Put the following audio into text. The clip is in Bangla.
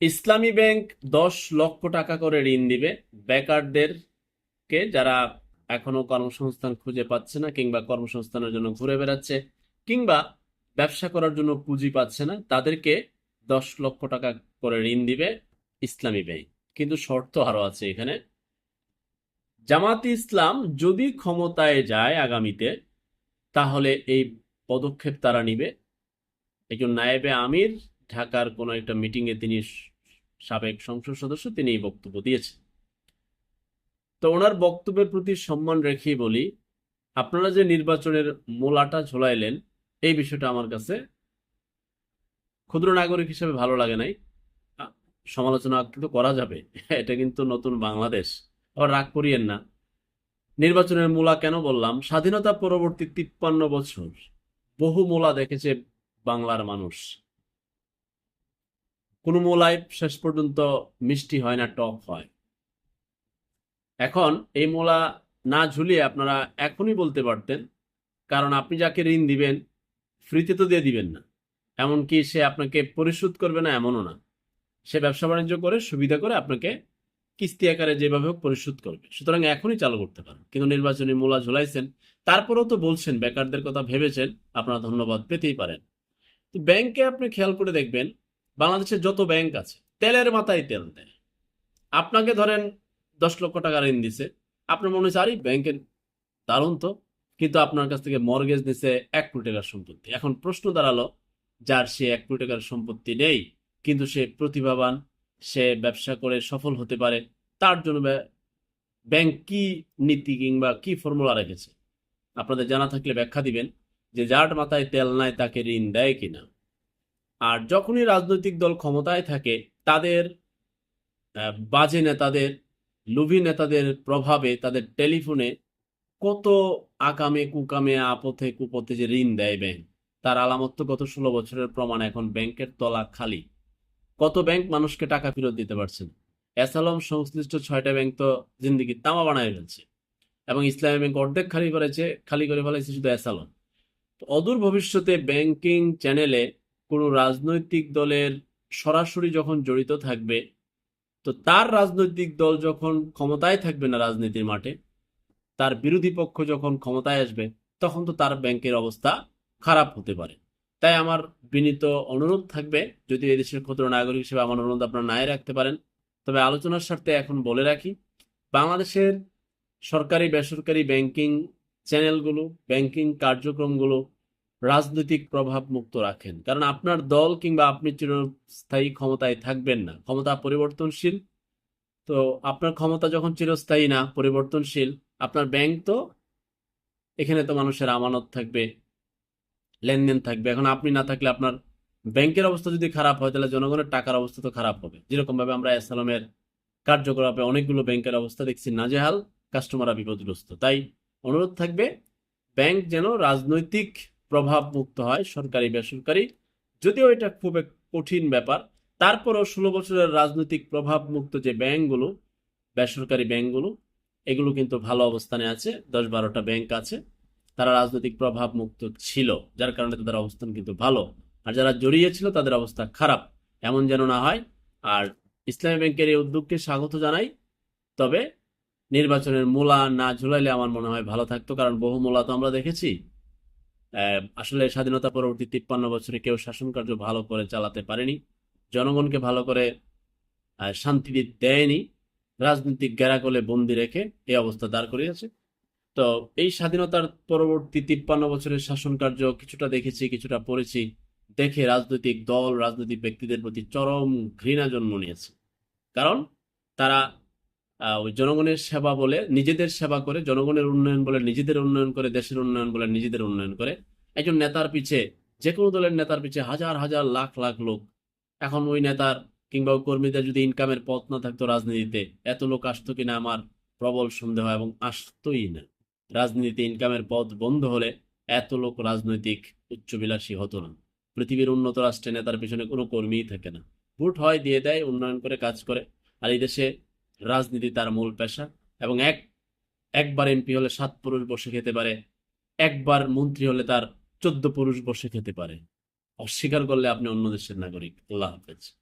ইসলামী ব্যাংক দশ লক্ষ টাকা করে ঋণ দিবে। বেকারদেরকে যারা এখনও কর্মসংস্থান খুঁজে পাচ্ছে না কিংবা কর্মসংস্থানের জন্য ঘুরে বেড়াচ্ছে কিংবা ব্যবসা করার জন্য পুঁজি পাচ্ছে না, তাদেরকে দশ লক্ষ টাকা করে ঋণ দিবে ইসলামী ব্যাংক। কিন্তু শর্ত আরও আছে এখানে। জামাতি ইসলাম যদি ক্ষমতায় যায় আগামীতে, তাহলে এই পদক্ষেপ তারা নিবে। একজন নায়েবে আমির ঢাকার কোনো একটা মিটিংয়ে তিনি সাবেক সংসদ সদস্য তিনি এই বক্তব্য দিয়েছেন। তো ওনার বক্তব্যের প্রতি সম্মান রেখেই বলি, আপনারা যে নির্বাচনের মোলাটা ঝোলাইলেন, এই বিষয়টা আমার কাছে ক্ষুদ্র নাগরিক হিসেবে ভালো লাগে নাই। সমালোচনা কিন্তু করা যাবে, এটা কিন্তু নতুন বাংলাদেশ, আবার রাগ করিয়েন না। নির্বাচনের মূলা কেন বললাম? স্বাধীনতা পরবর্তী তিপ্পান্ন বছর বহু মূলা দেখেছে বাংলার মানুষ। কোনো মূলায় শেষ পর্যন্ত মিষ্টি হয় না, টক হয়। এখন এই মোলা না ঝুলিয়ে আপনারা এখনই বলতে পারতেন, কারণ আপনি যাকে ঋণ দিবেন, ফ্রিতে তো দিয়ে দিবেন না। এমনকি সে আপনাকে পরিশোধ করবে না, এমনও না। সে ব্যবসা বাণিজ্য করে, সুবিধা করে আপনাকে কিস্তি আকারে যেভাবে হোক পরিশোধ করবে। সুতরাং এখনই চালু করতে পারেন। কিন্তু নির্বাচনী মূলা ঝুলাইছেন, তারপরেও তো বলছেন, বেকারদের কথা ভেবেছেন, আপনারা ধন্যবাদ পেতেই পারেন। তো ব্যাংকে আপনি খেয়াল করে দেখবেন বাংলাদেশের যত ব্যাংক আছে, তেলের মাথায় তেল দেয় আপনাকে ধরেন দশ লক্ষ টাকা ঋণ দিছে, আপনার মনে হচ্ছে, আরে ব্যাংকের দারুণ তো। কিন্তু আপনার কাছ থেকে মর্গেজ দিছে এক কোটি টাকার সম্পত্তি। এখন প্রশ্ন দাঁড়াল, যার সে এক কোটি টাকার সম্পত্তি নেই, কিন্তু সে প্রতিভাবান, সে ব্যবসা করে সফল হতে পারে, তার জন্য ব্য- ব্যাংক কি নীতি কিংবা কি ফর্মুলা রেখেছে? আপনাদের জানা থাকলে ব্যাখ্যা দিবেন যে যার মাথায় তেল নাই, তাকে ঋণ দেয় কিনা। আর যখনই রাজনৈতিক দল ক্ষমতায় থাকে, তাদের বাজে নেতাদের, লোভী নেতাদের প্রভাবে তাদের টেলিফোনে কত আকামে, কুকামে, আপথে, কুপথে যে ঋণ দেয় ব্যাংক। তার আলামত তো গত ষোলো বছরের প্রমাণ, এখন ব্যাংকের তলা খালি। কত ব্যাংক মানুষকে টাকা ফেরত দিতে পারছে না। এসালম সংশ্লিষ্ট ছয়টা ব্যাংক তো জিন্দিগি তামা বানায় ফেলছে। এবং ইসলামী ব্যাংক অর্ধেক খালি করেছে, খালি করে ফেলেছে শুধু এসালম। অদূর ভবিষ্যতে ব্যাংকিং চ্যানেলে কোনো রাজনৈতিক দলের সরাসরি যখন জড়িত থাকবে, তো তার রাজনৈতিক দল যখন ক্ষমতায় থাকবে না রাজনীতির মাঠে, তার বিরোধী পক্ষ যখন ক্ষমতায় আসবে, তখন তো তার ব্যাংকের অবস্থা খারাপ হতে পারে। তাই আমার বিনীত অনুরোধ থাকবে, যদি এই দেশের ক্ষুদ্র নাগরিক হিসেবে আমার অনুরোধ আপনারা নাই রাখতে পারেন, তবে আলোচনার স্বার্থে এখন বলে রাখি, বাংলাদেশের সরকারি বেসরকারি ব্যাংকিং চ্যানেলগুলো, ব্যাংকিং কার্যক্রমগুলো রাজনৈতিক প্রভাব মুক্ত রাখেন। কারণ আপনার দল কিংবা আপনি চিরস্থায়ী ক্ষমতায় থাকবেন না। ক্ষমতা পরিবর্তনশীল। তো আপনার ক্ষমতা যখন চিরস্থায়ী না, পরিবর্তনশীল, আপনার ব্যাংক তো এখানে তো মানুষের আমানত থাকবে, লেনদেন থাকবে। এখন আপনি না থাকলে আপনার ব্যাংকের অবস্থা যদি খারাপ হয়, তাহলে জনগণের টাকার অবস্থা তো খারাপ হবে। যেরকম ভাবে আমরা এসালামের কার্যকলাপে অনেকগুলো ব্যাংকের অবস্থা দেখছি, নাজেহাল কাস্টমাররা বিপদগ্রস্ত। তাই অনুরোধ থাকবে, ব্যাংক যেন রাজনৈতিক প্রভাব মুক্ত হয়, সরকারি বেসরকারি। যদিও এটা খুব এক কঠিন ব্যাপার। তারপরও ষোলো বছরের রাজনৈতিক প্রভাব মুক্ত যে ব্যাংকগুলো, বেসরকারি ব্যাংকগুলো, এগুলো কিন্তু ভালো অবস্থানে আছে। দশ বারোটা ব্যাংক আছে। তারা রাজনৈতিক প্রভাব মুক্ত ছিল, যার কারণে তাদের অবস্থান কিন্তু ভালো। আর যারা জড়িয়ে ছিল, তাদের অবস্থা খারাপ। এমন যেন না হয়। আর ইসলামী ব্যাংকের এই উদ্যোগকে স্বাগত জানাই। তবে নির্বাচনের মূলা না ঝুলাইলে আমার মনে হয় ভালো থাকতো, কারণ বহু মূলা তো আমরা দেখেছি। আসলে স্বাধীনতা পরবর্তী তিপ্পান্ন বছরে কেউ শাসন কার্য ভালো করে চালাতে পারেনি। জনগণকে ভালো করে শান্তি দেয়নি। রাজনৈতিক গেরাকলে বন্দি রেখে এই অবস্থা দাঁড় করিয়েছে। তো এই স্বাধীনতার পরবর্তী তিপ্পান্ন বছরের শাসন কার্য কিছুটা দেখেছি, কিছুটা পড়েছি। দেখে রাজনৈতিক দল, রাজনৈতিক ব্যক্তিদের প্রতি চরম ঘৃণা জন্ম নিয়েছে। কারণ তারা ওই জনগণের সেবা বলে নিজেদের সেবা করে, জনগণের উন্নয়ন বলে নিজেদের উন্নয়ন করে, দেশের উন্নয়ন বলে নিজেদের উন্নয়ন করে। একজন নেতার পিছে যে কোনো দলের নেতার পিছে হাজার হাজার, লাখ লাখ লোক। এখন ওই নেতার কিংবা কর্মীদের যদি ইনকামের পথ না থাকতো রাজনীতিতে, এত লোক আসতো কিনা আমার প্রবল সন্দেহ এবং আসতোই না। রাজনীতিতে ইনকামের পথ বন্ধ হলে এত লোক রাজনৈতিক উচ্চবিলাসী হতো না। পৃথিবীর উন্নত রাষ্ট্রে নেতার পিছনে কোনো কর্মীই থাকে না। ভোট হয় দিয়ে দেয়, উন্নয়ন করে, কাজ করে। আর এই দেশে রাজনীতি তার মূল পেশা এবং এক, একবার এমপি হলে সাত পুরুষ বসে খেতে পারে, একবার মন্ত্রী হলে তার চোদ্দ পুরুষ বসে খেতে পারে। অস্বীকার করলে আপনি অন্য দেশের নাগরিক। আল্লাহ হাফেজ।